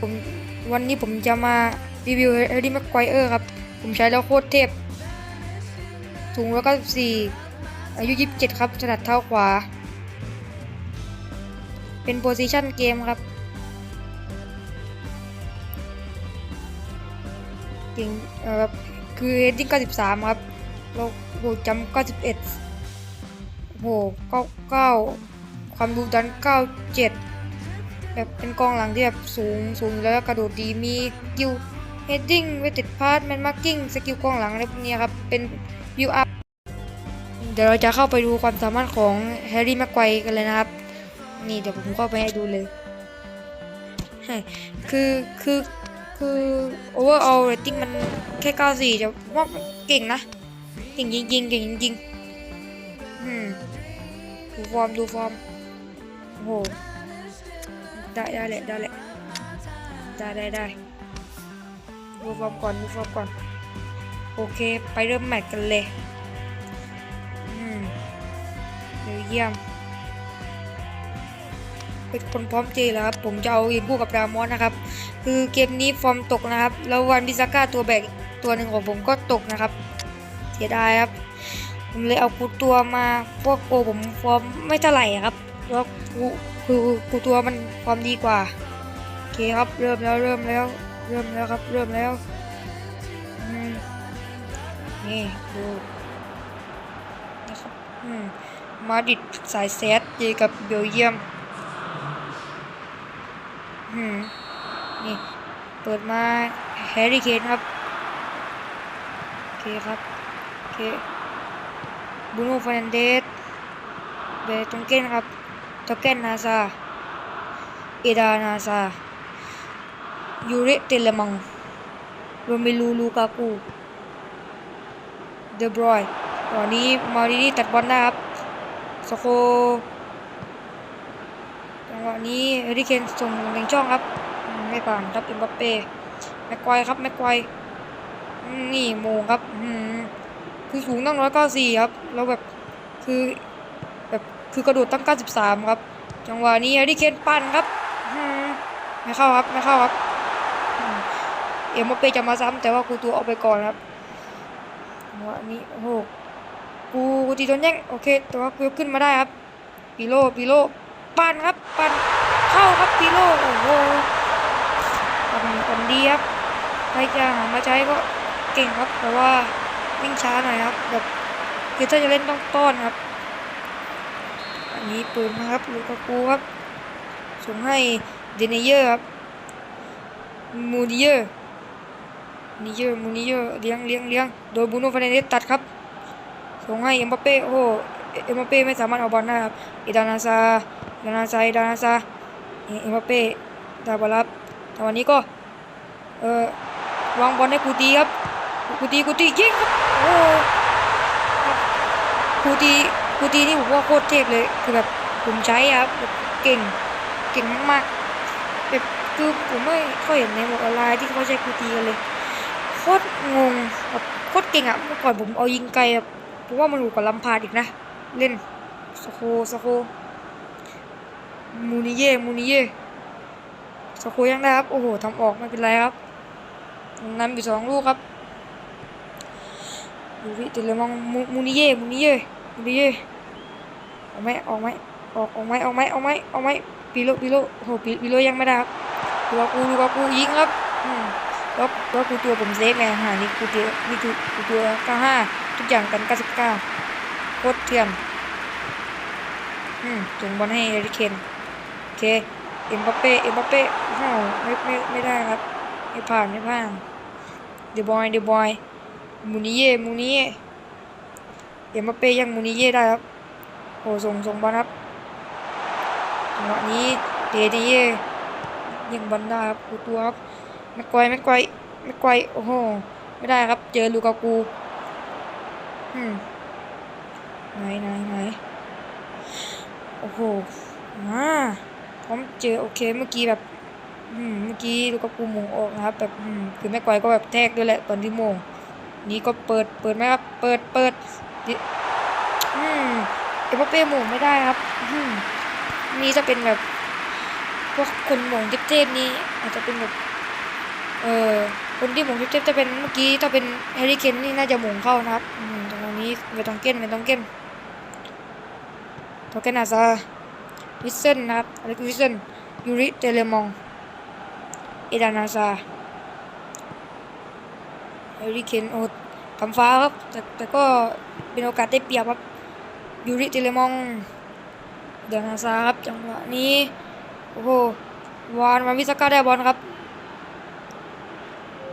ผมวันนี้ผมจะมารีวิวเฮดี้แม็กไกวเออร์ครับ ผมใช้แล้วโคตรเทพสูงแล้วก็สี่อายุ 27 ครับถนัดเท้าขวา เป็นโพซิชันเกมครับเก่งเอ่อคือเฮดดิ้ง93 ครับเราโหจำ91โห99 ความดุดัน 97 แบบเป็นกองหลังที่แบบสูงสูงแล้วกระโดดดีมีสกิลเฮดดิ้งเวติดพาสแมนมาร์กิ้งสกิลกองหลังอะไรพวกนี้ครับ เป็นวิวอัพเดี๋ยวเราจะเข้าไปดูความสามารถของแฮร์รี่แม็กไกวกันเลยนะครับ นี่เดี๋ยวผมเข้าไปให้ดูเลยคือคือคือโอเวอร์ออลเรตติ้งมันแค่94แต่ว่าเก่งนะเก่งจริงๆเก่งจริงๆอืมดูฟอร์มดูฟอร์มโอ้โห ได้ได้แหละได้แหละได้ได้ได้ดูฟอร์มก่อนดูฟอร์มก่อน โอเค ไปเริ่มแมตช์กันเลยอืมเดี๋ยวเยี่ยม เป็นคนพร้อมเจแล้วครับ ผมจะเอายืนคู่กับรามอสนะครับ คือเกมนี้ฟอร์มตกนะครับ แล้ววันบิซาก้าตัวแบกตัวหนึ่งของผมก็ตกนะครับ เสียดายครับ ผมเลยเอากูตัวมาพวกโกผมฟอร์มไม่เท่าไหร่ครับแล้วกู คือกูตัวมันความดีกว่าโอเคครับเริ่มแล้วเริ่มแล้ว เริ่มแล้วครับ เริ่มแล้วนี่ดูนะครับมมาดิดสายแซดเจอกับเบลเยียมอืมนี่เปิดมาแฮร์รี่เคนครับโอเคครับโอเคบูโนฟานันเดสเบตงเกนครับ โตเกนนาซาเอดานาซายูริเตเลมังโรเมลูลูกากูเดบรอยตอนนี้มารินีตัดบอลได้ครับสโคจังหวะนี้เฮริเคนส่งแรงช่องครับ ไม่ผ่านครับเอ็มบัปเป้แม็กไกวครับแม็กไกวอืมนี่โมงครับคือสูงตั้งร้อยเก้าสี่ครับ แล้วแบบคือแบบ คือกระโดดตั้งเก้าสิบสามครับ จังหวะนี้เฮริเคนปั่นครับไม่เข้าครับไม่เข้าครับ เอ็มบัปเปจะมาซ้ำแต่ว่ากูตัวออกไปก่อนครับจังหวะนี้โอ้โหกูกูตีโดนแย่งโอเค แต่ว่ากูขึ้นมาได้ครับปีโลปีโลปั่นครับปั่นเข้าครับปีโลโอ้โหปั่นปั่นดีครับใครจะหามาใช้ก็เก่งครับแต่ว่าวิ่งช้าหน่อยครับแบบคือถ้าจะเล่นต้องต้อนครับ อันนี้ปืนนะครับลูกากูครับ ส่งให้เดนเยอร์ครับ มูดิเยอร์มูนิเยอร์มูนิเยอร์เลี้ยงเลี้ยงเลี้ยงโดยบูโน่ฟานเดสตัดครับ ส่งให้เอ็มบัปเป้ โอ้ เอ็มบัปเป้ไม่สามารถเอาบอลได้ครับอิดานาซาอิดานาซาอิดานาซา เอ็มบัปเป้ด้บอลครับแต่วันนี้ก็ เออวางบอลให้กูตีครับ กูตีกูตียิงครับ โอ้กูตี กูตีนี่ผมว่าโคตรเทพเลยคือแบบผมใช้ครับเก่งเก่งมากๆแบบคือผมไม่ค่อยเห็นในบอกออนไลน์ที่เขาใช้กูตีกันเลยโคตรงงแบบโคตรเก่งอะเมื่อก่อนผมเอายิงไกลอะผมว่ามันถูกกว่าลำพาดอีกนะ เล่นสโคสโคมูนิเย่มูนิเย่สโคยังได้ครับ โอ้โหทำออกไม่เป็นไรครับนำอยู่สองลูกครับดูวิติเลยมองมูนิเย่มูนิเย่ มูนิเย่ออกไหมออกไหมออกออกไหมออกไหมออกไหมออกไหมปีโลปีโลโหปีปีโลยังไม่ได้ครับดูว่ากูดูว่ากูยิงครับอืมแล้วแล้วกูตัวผมเซฟไงหานี่กูตัวนี่คือกูตัว95ทุกอย่างกัน99โคตรเถื่อนอืมส่งบอลให้เอริเคนโอเคเอ็มบัปเป้เอ็มบัปเป้โอ้ไม่ไม่ไม่ได้ครับไม่ผ่านไม่ผ่านเดบอยเดบอยมูนิเย่มูนิเย่ เอ็มบัปเป้ยังมูนิเย่ได้ครับโอ้ส่งส่งบอลครับจังหวะนี้เดเนเย่ยังบอลได้ครับกูตัวครับไม่ไกวไม่ไกวไม่ไกวโอ้โหไม่ได้ครับ เจอลูกากูอืมไหนไหนไหนโอ้โหอ่าพร้อมเจอโอเคเมื่อกี้แบบอืมเมื่อกี้ลูกากูมงออกนะครับ แบบอืมคือไม่ไกวก็แบบแทกด้วยแหละตอนที่มงนี้ก็เปิดเปิดไหมครับ เปิดเปิด อืมเอเปเป้มงไม่ได้ครับอืมนี่จะเป็นแบบพวกคนหมงเทพๆนี่อาจจะเป็นแบบเออคนที่หมงเทปๆจะเป็นเมื่อกี้ถ้าเป็นแฮร์รี่เคนนี่น่าจะหมงเข้านะครับอืมตรงนี้ไม่ต้องเก้นไม่ต้องเก้นโทเกนอาซาวิสเซนนะครับอเล็กวิสเซนยูริเตเลมองเอดานาซาแฮร์รี่เคนโอ คำฟ้าครับ แต่แต่ก็เป็นโอกาสได้เปรียบครับยูริเตเลมองเอดานาซาครับจังหวะนี้ โอ้โหวานมาวิสก้าได้บอลครับ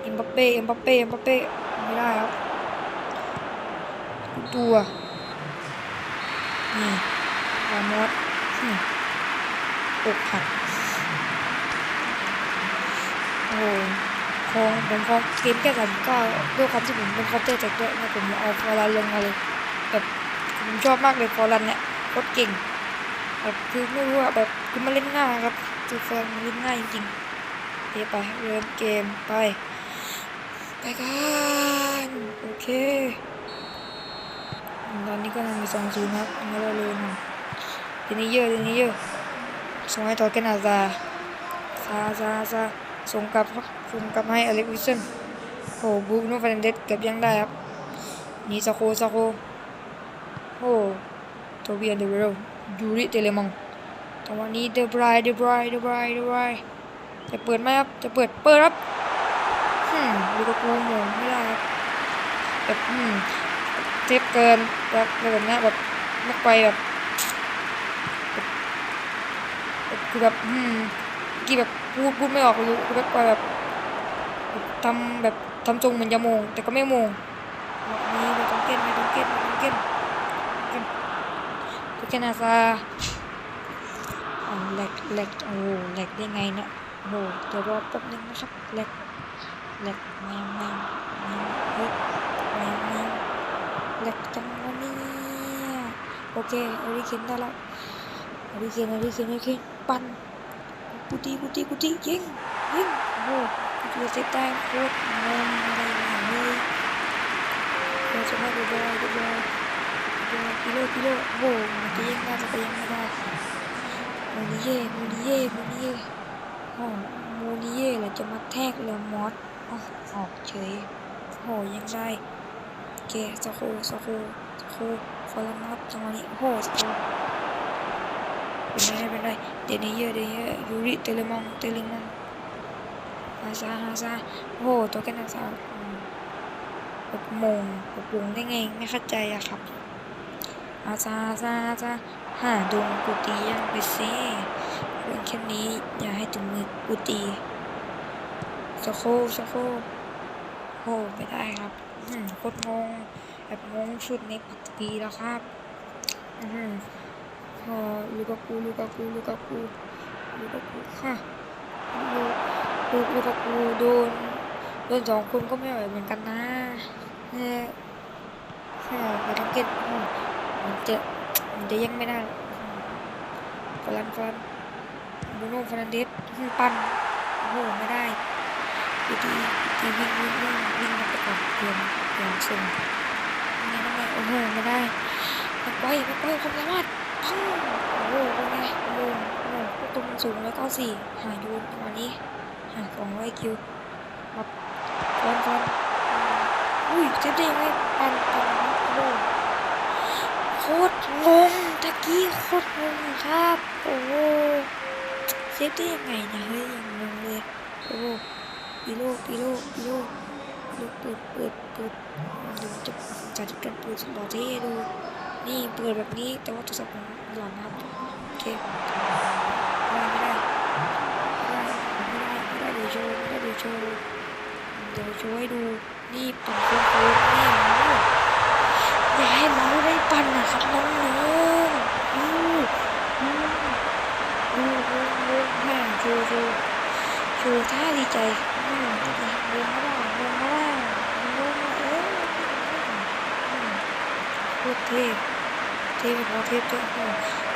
เอ็มบัปเป้เอ็มบัปเป้เอ็มบัปเป้ไม่ได้ครับตัวนี่รามอสอกหักโอ้ โหคองผมคองเกมแค่สามก้าด้วยความที่ผมเป็นคอเตอร์แจ็คด้วยนะผมเอาฟอร์ลันลงมาเลยแบบผมชอบมากเลยฟอร์ลันเนี่ยโคตรเก่งแบบคือไม่รู้อะแบบคือมันเล่นง่ายครับคือฟอร์ลันมันเล่นง่ายจริงๆเดี๋ยวไปเริ่มเกมไปไปกันโอเคตอนนี้ก็ยังมีสองศูนย์ครับไม่ได้เลยนะทีนี้เยอะทีนี้เยอะส่งให้ทอร์เกนอาซาซาซาซา ส่งกลับครับส่งกลับให้อเล็กวิสเซนโอ้บูโน่ฟาเรนเดสเก็บยังได้ครับนี่ซาโคซาโคโอ้โทเบียนเดเวโรยูริเตเลมองจังหวะนี้เดบรายเดบรายเดบรายเดบรายจะเปิดไหมครับ จะเปิด เปิดครับอืมลิเวอร์พูลโมงไม่ได้ครับแบบอืมเจ็บเกินแบบแบบนี้แบบไม่ไปแบบแบบแบบคือแบบอืมกี้แบบ พูดพูดไม่ออกเลยแบบไปแบบแบบทำแบบทำทรงเหมือนจะโมง แต่ก็ไม่โมงแบบนี้ไม่ต้องเก้นไม่ต้องเก้นไม่ต้องเก้นเก้นทุกแค่นาซาอแหลกแหลกโอ้แหลกได้ไงเนี่ยโอ้เดี๋ยวรอแป๊บนึงนะครับแหลกเล็กแมวแมวแมวเฮ้ยแมวแมวเล็กจังวะเนี่ยโอเคอาดิเคนได้แล้วอาดิเคนอาดิเคนอาดิเคนปั่น กูตีกูตีกูตียิงยิงโอ้โหกูจะเซฟได้โคตรงงอะไรอย่างเลยเราจะมาดูบอยดูบอยดูบอยกิโลกิโลโอ้โหมันจะยิงได้แต่ก็ยังไม่ได้โมนิเย่โมนิเย่โมนิเย่โอ้โมนิเย่แหละจะมาแทกเลมอสออกเฉยโหยังได้โอเคสกูสกูสกูฟอลนับจังหวะนี้โอ้โหสกู เป็นไรเป็นไรเดนเยอร์เดนเยอร์ยูริเตเลมองเตเลมองฮาซาฮาซาโอ้โหตัวแกนฮาซาอืมแบบมงแบบวงได้ไงไม่เข้าใจอะครับฮาซาฮาซาฮาซาหาดงกูตียังไปซ่เรื่องแค่นี้อย่าให้ถึงมือกูตีสโคสโคโอ้ไม่ได้ครับอืมโคตรงงแบบงงสุดในปัตตปีแล้วครับ อืม พอลูกากูลูกากูลูกากูลูกากูค่ะลูลูลูกากูโดนโดนสองคนก็ไม่ไหวเหมือนกันนะเนี่ยใช่ไปทังเก็ตอืมมันจะมันจะยังไม่ได้ฟลันฟลันบูโน่ฟลันเดสปั่นโอ้โหไม่ได้ดีดีดีวิ่งวิ่งวิ่งวิ่งมาประกอบเตรียมเตรียมส่งยังไงยังไงโอ้โหไม่ได้ไม่ไปไม่ไปความสามารถปัง โอ้โหเป็นไงโอ้โหโอ้โหตัวมันสูงร้อยเก้าสี่หายนประมาณนี้หายสองร้อยคิวแบบฟันฟันอุ้ยเจ็บได้ยังไงปันปันโอ้โคตรงงตะกี้โคตรงงครับ โอ้โหเซฟได้ยังไงนี่ยเฮ้ยยังงงเลยโอ้ปีโลปีโลปีโลปีโลเปิดเปิดเปิดเดี๋ยวจะจัดการปิดสปอร์ตให้ดู นี่เปิดแบบนี้แต่ว่าโทรศัพท์ผมหลอนนะครับโอเคไม่ได้ไม่ได้ไม่ได้ไม่ได้เดี๋ยวโชว์ไม่ได้เดี๋ยวโชว์เดี๋ยวโชว์ให้ดูนี่ปั่นโค้งนี่อย่าให้เราได้ปั่นนะครับน้องๆอู้อู้อู้อู้อู้แม่โชว์โชว์โชว์ท่าดีใจอืมดีใจลงมาได้ลงมาได้ลงมา เทพพอเทพเทพโอ้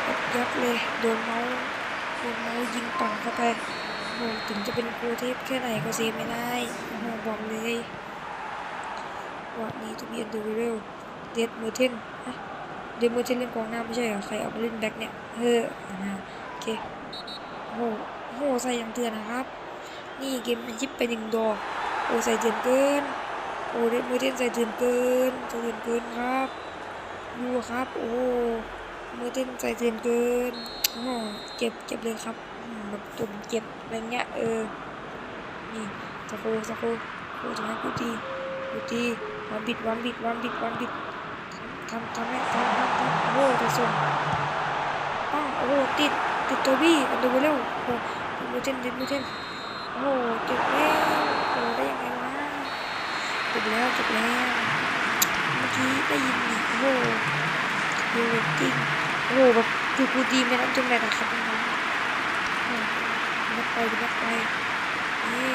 ยับยับเลยโดนเมาส์โดนเมาส์ยิงปั่นเข้าไปโอ้ถึงจะเป็นโคเทพแค่ไหนก็เซฟไม่ได้โหบอกเลยวันนี้จะมีอันดอร์เรลเดดเมอร์เทนเดดเมอร์เทนเล่นกองหน้าไม่ใช่เหรอใครเอามาเล่นแบ็คเนี่ยเอออ่าโอเคโอ้โหโหใส่ยังเตือนนะครับ นี่เกมมันยิบไปหนึ่งดอกโอ้ใส่เดือนเกินโอ้เดดมือเด่นใส่เดือนเกินใส่เดือนเกินครับ ดูครับ โอ้มือเด่นใส่เดือนเกินเจ็บเจ็บเลยครับแบบตุ่มเจ็บอะไรเงี้ยเออ นี่สะโคสะโคโอ้จะให้กูตีกูตีวันบิดวันบิดวันบิดวันบิดทำทำให้ทำทำทำโอ้จะส่งปังโอ้ติดติดตัวบี้อันดูเร็วโอ้มือเด่นเด่นมือเด่นโอ้โหเจ็บแล้วโอ้ได้ยังไงวะเจ็บแล้วเจ็บแล้วเมื่อกี้ ได้ยินนี่โอ้โหเดี๋ยวจริงโอ้โหแบบคือกูดีไม่รับจมแบบนะครับน้องนักไปนักไปนี่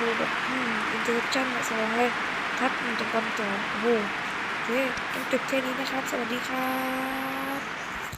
ดูแบบอืมอินเตอร์ชั่นสองเลยครับมันจะบอลต่อโอ้โหโอเคต้องจบแค่นี้นะครับ สวัสดีครับ